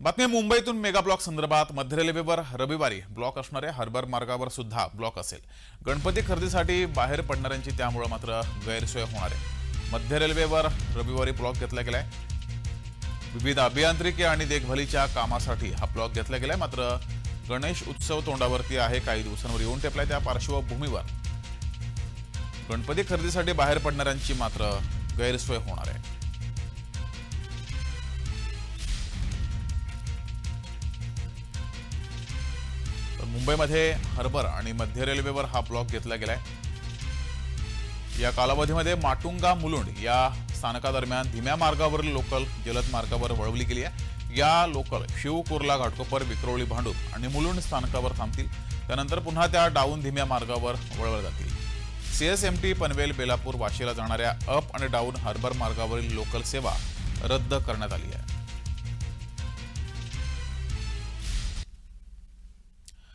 बातमी मुंबईतून mega block संदर्भात मध्य रेल्वेवर रविवारी ब्लॉक असणाऱ्या हार्बर मार्गावर सुद्धा ब्लॉक असेल. गणपती खरेदीसाठी बाहेर पडणाऱ्यांची त्यामुळे मात्र गैरसोय होणार आहे. मध्य रेल्वेवर रविवारी ब्लॉक घेतला गेलाय. विविध अभियांत्रिकी आणि देखभालीच्या कामासाठी हा ब्लॉक घेतला गेलाय. मात्र गणेश उत्सव तोंडावरती आहे. काही दिवसांवर येऊन टेपलाय त्या पार्श्वभूमीवर. गणपती खरेदीसाठी बाहेर पडणाऱ्यांची मात्र गैरसोय होणार आहे. मुंबईमध्ये हार्बर आणि मध्य रेल्वेवर हा ब्लॉक घेतला गेलाय. या कालावधीमध्ये माटुंगा मुलुंड या स्थानकादरम्यान धीम्या मार्गावरील लोकल जलद मार्गावर वळवली गेली आहे. या लोकल शिव कुर्ला घाटकोपर विक्रोळी भांडूप आणि मुलुंड स्थानकावर थांबतील. त्यानंतर पुन्हा त्या डाऊन धीम्या मार्गावर वळवल्या जातील. सीएसएमटी पनवेल बेलापूर वाशीला जाणाऱ्या अप आणि डाऊन हार्बर मार्गावरील लोकल सेवा रद्द करण्यात आली आहे.